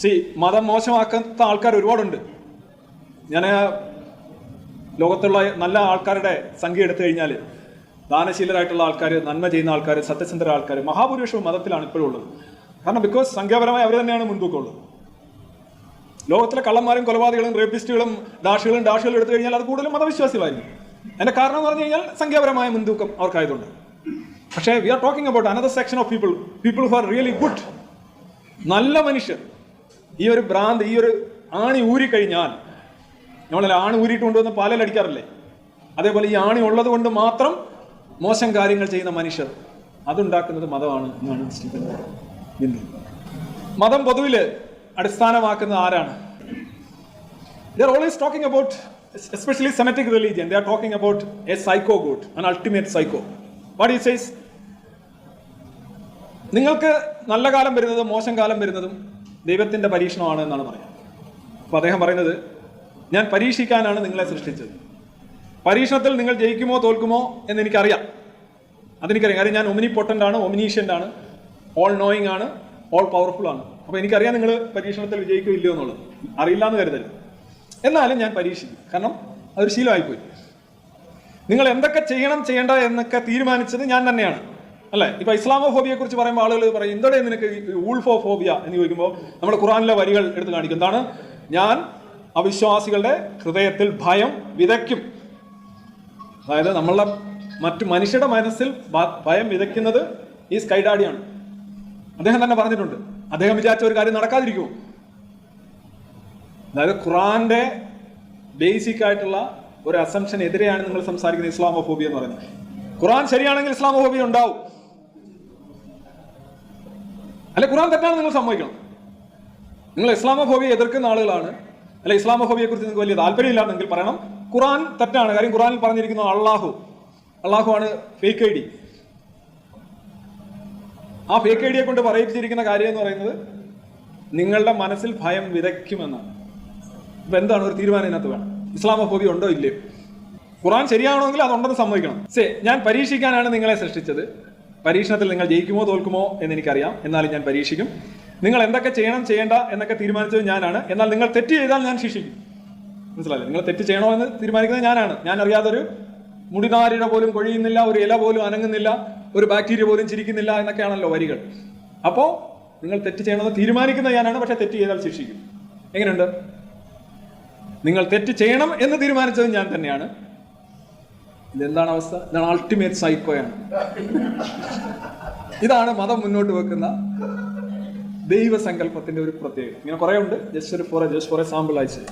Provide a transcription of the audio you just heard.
C മതം മോശമാക്കാത്ത ആൾക്കാർ ഒരുപാടുണ്ട്. ഞാൻ ലോകത്തുള്ള നല്ല ആൾക്കാരുടെ സംഖ്യ എടുത്തു കഴിഞ്ഞാൽ ദാനശീലരായിട്ടുള്ള ആൾക്കാർ നന്മ ചെയ്യുന്ന ആൾക്കാർ സത്യസന്ധര ആൾക്കാർ മഹാഭൂരിപക്ഷവും മതത്തിലാണ് ഇപ്പോഴും ഉള്ളത്. കാരണം ബിക്കോസ് സംഖ്യാപരമായി അവർ തന്നെയാണ് മുൻതൂക്കമുള്ളത് ലോകത്തിലെ കള്ളന്മാരും കൊലപാതകളും റേപ്പിസ്റ്റുകളും ഡാഷുകളും ഡാഷുകളും എടുത്തു കഴിഞ്ഞാൽ അത് കൂടുതലും മതവിശ്വാസികളായിരുന്നു അതിന്റെ കാരണം എന്ന് പറഞ്ഞു കഴിഞ്ഞാൽ സംഖ്യാപരമായ മുൻതൂക്കം അവർക്കായതുകൊണ്ട്. പക്ഷേ we are talking about another section of people people who are really good നല്ല മനുഷ്യർ. ഈ ഒരു ഭ്രാന്ത് ഈ ഒരു ആണി ഊരി കഴിഞ്ഞാൽ നമ്മളല്ല ആണി ഊരിയിട്ട് കൊണ്ടുവന്ന് പാലലടിക്കാറില്ലേ അതേപോലെ ഈ ആണി ഉള്ളത് കൊണ്ട് മാത്രം മോശം കാര്യങ്ങൾ ചെയ്യുന്ന മനുഷ്യർ അതുണ്ടാക്കുന്നത് മതമാണ് എന്നാണ് സ്റ്റീഫൻ ബിന്ദു. മതം പൊതുവിൽ അടിസ്ഥാനമാക്കുന്നത് ആരാണ്? They're always talking about about Semitic religion they're talking about a about good and ultimate psycho what says? നിങ്ങൾക്ക് നല്ല കാലം വരുന്നതും മോശം കാലം വരുന്നതും ദൈവത്തിന്റെ പരീക്ഷണമാണ് എന്നാണ് പറയുന്നത് അപ്പോൾ അദ്ദേഹം പറയുന്നത് ഞാൻ പരീക്ഷിക്കാനാണ് നിങ്ങളെ സൃഷ്ടിച്ചത്. പരീക്ഷണത്തിൽ നിങ്ങൾ ജയിക്കുമോ തോൽക്കുമോ എന്ന് എനിക്കറിയാം. അതെനിക്കറിയാം. കാര്യം ഞാൻ ഒമിനി പൊട്ടന്റാണ് ഒമിനീഷ്യന്റാണ് ഓൾ നോയിങ് ആണ് ഓൾ പവർഫുൾ ആണ്. അപ്പോൾ എനിക്കറിയാം നിങ്ങൾ പരീക്ഷണത്തിൽ വിജയിക്കോ ഇല്ലയോ എന്നുള്ളത്. അറിയില്ല എന്ന് കരുതരുത്. എന്നാലും ഞാൻ പരീക്ഷിക്കും. കാരണം അതൊരു ശീലമായിപ്പോയി. നിങ്ങൾ എന്തൊക്കെ ചെയ്യണം ചെയ്യേണ്ട എന്നൊക്കെ തീരുമാനിച്ചത് ഞാൻ തന്നെയാണ്. അല്ലേ? ഇപ്പൊ ഇസ്ലാമോഫോബിയെ കുറിച്ച് പറയുമ്പോൾ ആളുകൾ പറയും എന്തോടെ നിനക്ക് ഊൾഫോ ഫോബിയ എന്ന് ചോദിക്കുമ്പോൾ നമ്മൾ ഖുറാനിലെ വരികൾ എടുത്ത് കാണിക്കും. എന്താണ്? ഞാൻ അവിശ്വാസികളുടെ ഹൃദയത്തിൽ ഭയം വിതയ്ക്കും. അതായത് നമ്മളുടെ മറ്റു മനുഷ്യരുടെ മനസ്സിൽ ഭയം വിതയ്ക്കുന്നത് ഈ സ്കൈഡാഡിയാണ്. അദ്ദേഹം തന്നെ പറഞ്ഞിട്ടുണ്ട്. അദ്ദേഹം വിചാരിച്ച ഒരു കാര്യം നടക്കാതിരിക്കുമോ? അതായത് ഖുറാന്റെ ബേസിക് ആയിട്ടുള്ള ഒരു അസംഷൻ എതിരെയാണ് നിങ്ങൾ സംസാരിക്കുന്ന ഇസ്ലാമോഫോബിയ എന്ന് പറയുന്നത്. ഖുറാൻ ശരിയാണെങ്കിൽ ഇസ്ലാമോഫോബിയ ഉണ്ടാവും. അല്ലെ ഖുറാൻ തെറ്റാണ് നിങ്ങൾ സമ്മതിക്കണം. നിങ്ങൾ ഇസ്ലാമോഫോബിയെ എതിർക്കുന്ന ആളുകളാണ്. അല്ലെ ഇസ്ലാമോഫോബിയെ കുറിച്ച് നിങ്ങൾക്ക് വലിയ താല്പര്യമില്ലാന്നെങ്കിൽ പറയണം. ഖുറാൻ തെറ്റാണ്. കാര്യം ഖുറാനിൽ പറഞ്ഞിരിക്കുന്ന അള്ളാഹു. അള്ളാഹു ആണ് ഫേക്ക് ഐ ഡി ആ ഫേക്ക് ഐ ഡിയെ കൊണ്ട് പറയിപ്പിച്ചിരിക്കുന്ന കാര്യം എന്ന് പറയുന്നത് നിങ്ങളുടെ മനസ്സിൽ ഭയം വിതയ്ക്കുമെന്നാണ്. ഇപ്പൊ എന്താണ് ഒരു തീരുമാനം ഇതിനകത്ത് വേണം? ഇസ്ലാമോഫോബിയ ഉണ്ടോ ഇല്ലയോ? ഖുറാൻ ശരിയാണെങ്കിൽ അതുണ്ടെന്ന് സമ്മതിക്കണം. സേ ഞാൻ പരീക്ഷിക്കാനാണ് നിങ്ങളെ സൃഷ്ടിച്ചത്. പരീക്ഷണത്തിൽ നിങ്ങൾ ജയിക്കുമോ തോൽക്കുമോ എന്ന് എനിക്കറിയാം. എന്നാലും ഞാൻ പരീക്ഷിക്കും. നിങ്ങൾ എന്തൊക്കെ ചെയ്യണം ചെയ്യേണ്ട എന്നൊക്കെ തീരുമാനിച്ചത് ഞാനാണ്. എന്നാൽ നിങ്ങൾ തെറ്റ് ചെയ്താൽ ഞാൻ ശിക്ഷിക്കും. മനസ്സിലായില്ലേ? നിങ്ങൾ തെറ്റ് ചെയ്യണോ എന്ന് തീരുമാനിക്കുന്നത് ഞാനാണ്. ഞാൻ അറിയാതൊരു മുടിനാരിട പോലും കൊഴിയുന്നില്ല ഒരു ഇല പോലും അനങ്ങുന്നില്ല ഒരു ബാക്ടീരിയ പോലും ചിരിക്കുന്നില്ല എന്നൊക്കെയാണല്ലോ വരികൾ. അപ്പോൾ നിങ്ങൾ തെറ്റ് ചെയ്യണമെന്ന് തീരുമാനിക്കുന്നത് ഞാനാണ് പക്ഷെ തെറ്റ് ചെയ്താൽ ശിക്ഷിക്കും. എങ്ങനെയുണ്ട്? നിങ്ങൾ തെറ്റ് ചെയ്യണം എന്ന് തീരുമാനിച്ചത് ഞാൻ തന്നെയാണ്. ഇതെന്താണ് അവസ്ഥ? ഇതാണ് അൾട്ടിമേറ്റ് സൈക്കോയാണ് ഇതാണ് മതം മുന്നോട്ട് വെക്കുന്ന ദൈവസങ്കല്പത്തിന്റെ ഒരു പ്രത്യേകത. ഇങ്ങനെ കുറെ ഉണ്ട്. ജസ്റ്റ് ഒരു for just for a sample അയച്ചത്